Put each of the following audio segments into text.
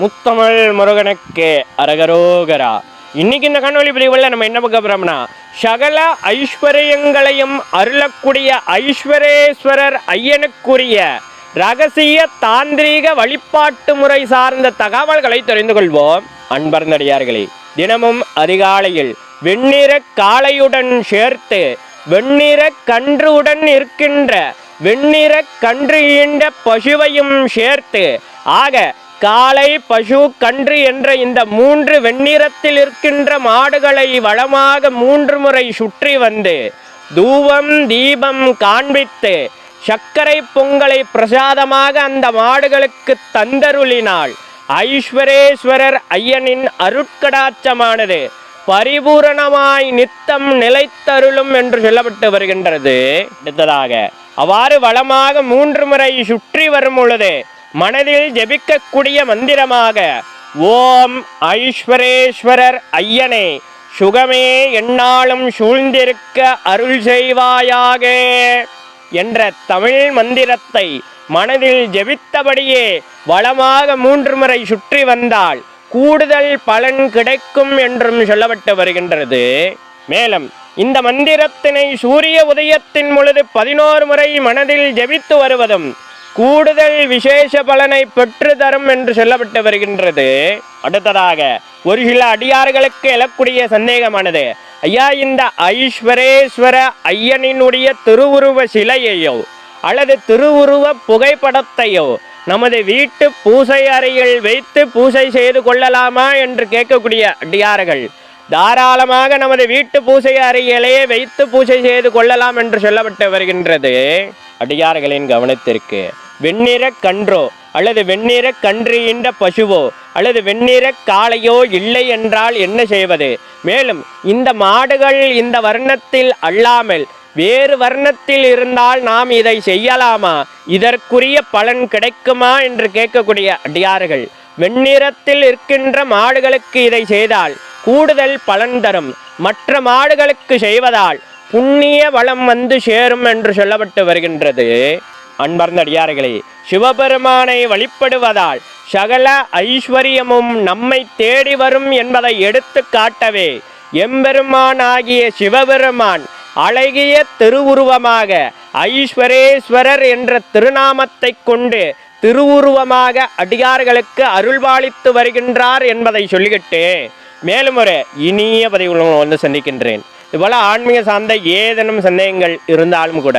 முத்தமிழ் முருகனுக்கு அரகரோகரா. இன்னைக்கு இந்த காணொலி பிரிவில் நம்ம என்ன பார்க்க போறோம்னா சகல ஐஸ்வர்யங்களையும் அருளக்கூடிய ஐஸ்வரேஸ்வரர் ஐயனுக்குரிய ரகசிய தாந்திரீக வழிபாட்டு முறை சார்ந்த தகவல்களை தெரிந்து கொள்வோம். அன்பர்ந்தடியார்களே தினமும் அதிகாலையில் வெண்ணிற காளையுடன் சேர்த்து வெண்ணிற கன்றுடன் இருக்கின்ற வெண்ணிற கன்று ஈண்ட பசுவையும் சேர்த்து ஆக காளை பசு கன்று என்ற இந்த மூன்று வெண்ணிறத்தில் இருக்கின்ற மாடுகளை வளமாக மூன்று முறை சுற்றி வந்து தூபம் தீபம் காண்பித்து சர்க்கரை பொங்கலை பிரசாதமாக அந்த மாடுகளுக்கு தந்தருளினால் ஐஸ்வரேஸ்வரர் ஐயனின் அருட்கடாட்சமானது பரிபூரணமாய் நித்தம் நிலைத்தருளும் என்று சொல்லப்பட்டு வருகின்றது. அடுத்ததாக அவ்வாறு வளமாக மூன்று முறை சுற்றி வரும் பொழுது மனதில் ஜெபிக்கக்கூடிய மந்திரமாக ஓம் ஐஸ்வரேஸ்வரர் ஐயனே சுகமே எந்நாளும் சூழ்ந்திருக்க அருள் செய்வாயாக என்ற தமிழ் மந்திரத்தை மனதில் ஜெபித்தபடியே வளமாக மூன்று முறை சுற்றி வந்தால் கூடுதல் பலன் கிடைக்கும் என்றும் சொல்லப்பட்டு வருகின்றது. மேலும் இந்த மந்திரத்தினை சூரிய உதயத்தின் பொழுது பதினோரு முறை மனதில் ஜெபித்து வருவதும் கூடுதல் விசேஷ பலனை பெற்று தரும் என்று சொல்லப்பட்டு வருகின்றது. அடுத்ததாக ஒரு சில அடியார்களுக்கு எழக்கூடிய சந்தேகமானது. ஐயா இந்த ஐஸ்வரேஸ்வர ஐயனினுடைய திருவுருவ சிலையையோ அல்லது திருவுருவ புகைப்படத்தையோ நமது வீட்டு பூசை அறையில் வைத்து பூசை செய்து கொள்ளலாமா என்று கேட்கக்கூடிய அடியார்கள் தாராளமாக நமது வீட்டு பூசை அறையிலேயே வைத்து பூசை செய்து கொள்ளலாம் என்று சொல்லப்பட்டு வருகின்றது. அடியார்களின் கவனத்திற்கு வெண்ணிற கன்றோ? அல்லது வெண்ணிற கன்றியின்ற பசுவோ? அல்லது வெண்ணிற காளையோ இல்லை என்றால் என்ன செய்வது? மேலும் இந்த மாடுகள் இந்த வர்ணத்தில் அல்லாமல் வேறு வர்ணத்தில் இருந்தால் நாம் இதை செய்யலாமா? இதற்குரிய பலன் கிடைக்குமா? என்று கேட்கக்கூடிய அடியார்கள் வெண்ணிறத்தில் இருக்கின்ற மாடுகளுக்கு இதை செய்தால் கூடுதல் பலன் தரும். மற்ற மாடுகளுக்கு செய்வதால் புண்ணிய வளம் வந்து சேரும் என்று சொல்லப்பட்டு வருகின்றது. அன்பர்ந்த அடியார்களே சிவபெருமானை வழிபடுவதால் சகல ஐஸ்வர்யமும் நம்மை தேடி வரும் என்பதை எடுத்து காட்டவே எம்பெருமானாகிய சிவபெருமான் அழகிய திருவுருவமாக ஐஸ்வரேஸ்வரர் என்ற திருநாமத்தை கொண்டு திருவுருவமாக அடியார்களுக்கு அருள்பாலித்து வருகின்றார் என்பதை சொல்லிக்கிட்டு மேலும் ஒரு இனிய பதிவுகளும் வந்து சந்திக்கின்றேன். இதுபோல் ஆன்மீக சார்ந்த ஏதேனும் சந்தேகங்கள் இருந்தாலும் கூட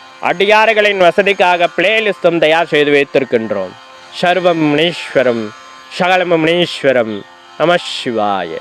அடியார்களின் வசதிக்காக பிளேலிஸ்டும் தயார் செய்து வைத்திருக்கின்றோம். சர்வம் முனீஸ்வரம் சகலம் முனீஸ்வரம் நம சிவாய.